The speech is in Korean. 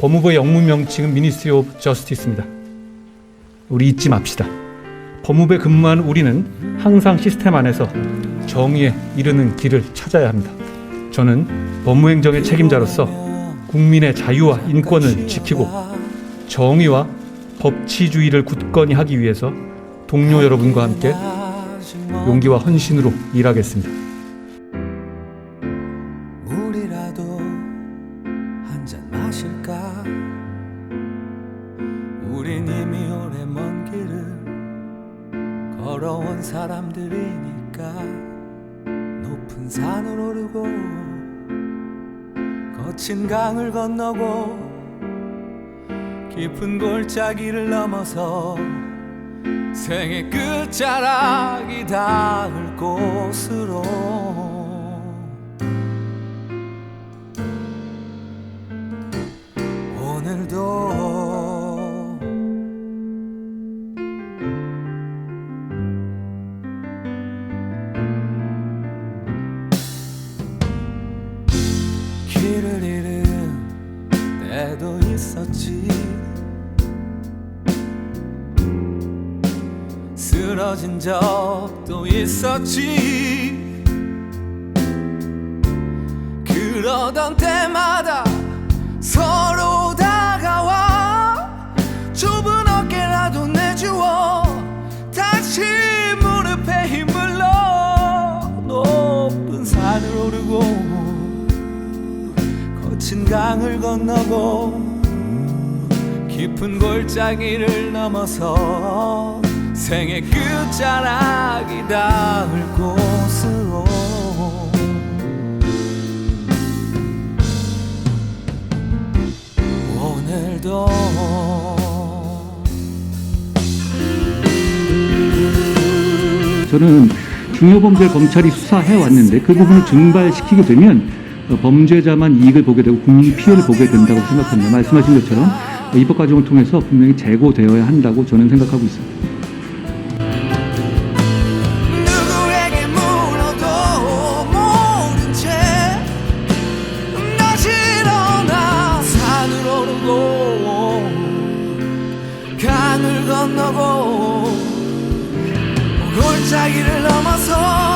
법무부의 영문 명칭은 Ministry of Justice입니다. 우리 잊지 맙시다. 법무부에 근무한 우리는 항상 시스템 안에서 정의에 이르는 길을 찾아야 합니다. 저는 법무행정의 책임자로서 국민의 자유와 인권을 지키고 정의와 법치주의를 굳건히 하기 위해서 동료 여러분과 함께 용기와 헌신으로 일하겠습니다. 한잔 마실까? 우린 이미 오래 먼 길을 걸어온 사람들이니까 높은 산을 오르고 거친 강을 건너고 깊은 골짜기를 넘어서 생의 끝자락이 닿을 곳으로 때도 있었지. 쓰러진 적도 있었지. 그러던 때마다 서로 다가와. 좁은 강을 건너고 깊은 골짜기를 넘어서 생의 끝자락이 닿을 곳으로. 오늘도 저는 중요 범죄를 검찰이 수사해 왔는데 그 부분을 증발시키게 되면 어, 범죄자만 이익을 보게 되고 국민 피해를 보게 된다고 생각합니다. 말씀하신 것처럼 어, 입법 과정을 통해서 분명히 재고되어야 한다고 저는 생각하고 있습니다. 골짜기를 넘어서